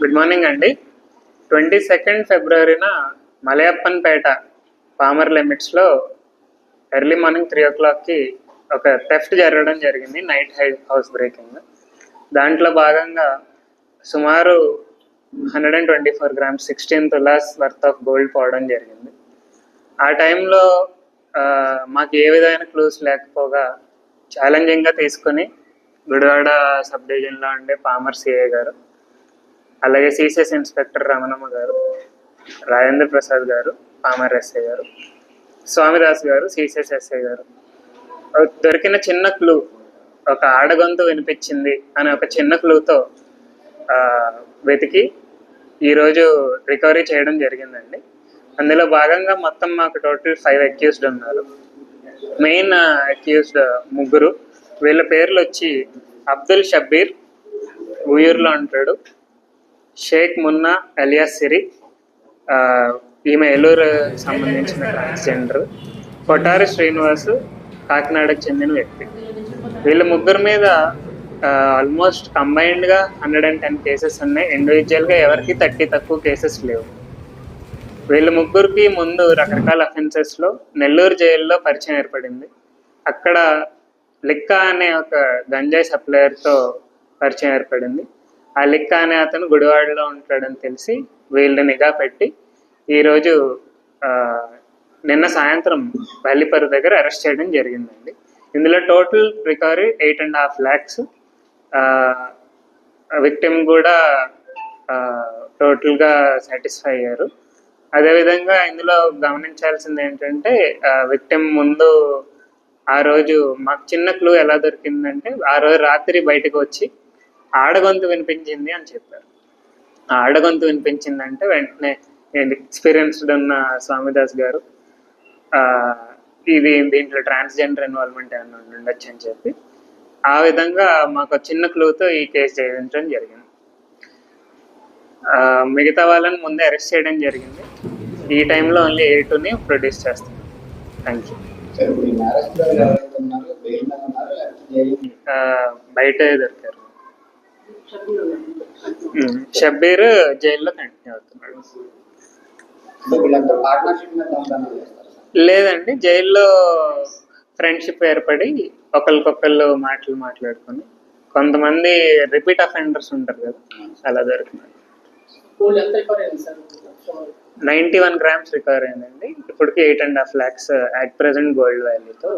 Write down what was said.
Good morning అండి. Twenty second ఫిబ్రవరిన మలయప్పన్పేట పామర్ లిమిట్స్లో ఎర్లీ మార్నింగ్ త్రీ ఓ క్లాక్కి ఒక థెఫ్ట్ జరగడం జరిగింది నైట్ హై హౌస్ బ్రేకింగ్ దాంట్లో భాగంగా సుమారు hundred and twenty four grams sixteen tolas worth of gold పోవడం జరిగింది. ఆ టైంలో మాకు ఏ విధమైన క్లూస్ లేకపోగా ఛాలెంజింగ్గా తీసుకొని గుడివాడ సబ్ డివిజన్లో ఉండే పామర్ సిఏ గారు అలాగే సిసిఎస్ ఇన్స్పెక్టర్ రమణమ్మ గారు రాజేంద్ర ప్రసాద్ గారు పామర్ ఎస్ఐ గారు స్వామిదాస్ గారు సిసిఎస్ ఎస్ఐ గారు. దొరికిన చిన్న క్లూ ఒక ఆడగొంతు వినిపించింది అనే ఒక చిన్న క్లూతో వెతికి ఈరోజు రికవరీ చేయడం జరిగిందండి. అందులో భాగంగా మొత్తం మాకు టోటల్ ఫైవ్ అక్యూస్డ్ ఉన్నారు. మెయిన్ అక్యూస్డ్ ముగ్గురు వీళ్ళ పేర్లు వచ్చి అబ్దుల్ షబ్బీర్ ఉయూర్లో ఉంటాడు షేక్ మున్నా అలియాస్ సిరి ఈమె ఏలూరు సంబంధించిన ట్రాన్స్జెండర్ కొటారి శ్రీనివాస్ కాకినాడకు చెందిన వ్యక్తి. వీళ్ళ ముగ్గురు మీద ఆల్మోస్ట్ కంబైన్డ్గా హండ్రెడ్ అండ్ టెన్ కేసెస్ ఉన్నాయి. ఇండివిజువల్గా ఎవరికి థర్టీ తక్కువ కేసెస్ లేవు. వీళ్ళ ముగ్గురికి ముందు రకరకాల అఫెన్సెస్లో నెల్లూరు జైల్లో పరిచయం ఏర్పడింది. అక్కడ లిక్కా అనే ఒక గంజాయి సప్లయర్తో పరిచయం ఏర్పడింది. అలిక్క అనే అతను గుడివాడలో ఉంటాడని తెలిసి వీళ్ళు నిఘా పెట్టి ఈరోజు నిన్న సాయంత్రం బల్లిపరు దగ్గర అరెస్ట్ చేయడం జరిగిందండి. ఇందులో total recovery eight and half lakhs. Victim కూడా టోటల్గా సాటిస్ఫై అయ్యారు. అదేవిధంగా ఇందులో గమనించాల్సింది ఏంటంటే విక్టిమ్ ముందు ఆ రోజు మాకు చిన్న క్లూ ఎలా దొరికిందంటే ఆ రోజు రాత్రి బయటకు వచ్చి ఆడగొంతు వినిపించింది అని చెప్పారు. ఆ ఆడగొంతు వినిపించిందంటే వెంటనే ఎక్స్పీరియన్స్డ్ ఉన్న స్వామిదాస్ గారు ఇది దీంట్లో ట్రాన్స్జెండర్ ఇన్వాల్వ్మెంట్ ఏమైనా ఉండొచ్చు అని చెప్పి ఆ విధంగా మాకు చిన్న క్లూతో ఈ కేసు చేయించడం జరిగింది. మిగతా వాళ్ళని ముందే అరెస్ట్ చేయడం జరిగింది. ఈ టైంలో ఓన్లీ ఎయిట్ని ప్రొడ్యూస్ చేస్తాం థ్యాంక్ యూ బయట దొరికారు. షబ్బీర్ జైల్లో కంటిన్యూ అవుతున్నాడు. లేదండి జైల్లో ఫ్రెండ్షిప్ ఏర్పడి ఒకరికొకళ్ళు మాటలు మాట్లాడుకొని కొంతమంది రిపీట్ అఫెండర్స్ ఉంటారు కదా అలా దొరికినారు. నైంటీ వన్ గ్రామ్స్ రికవర్ అయిందండి. ఇప్పటికి eight and half lakhs at present gold వాల్యూతో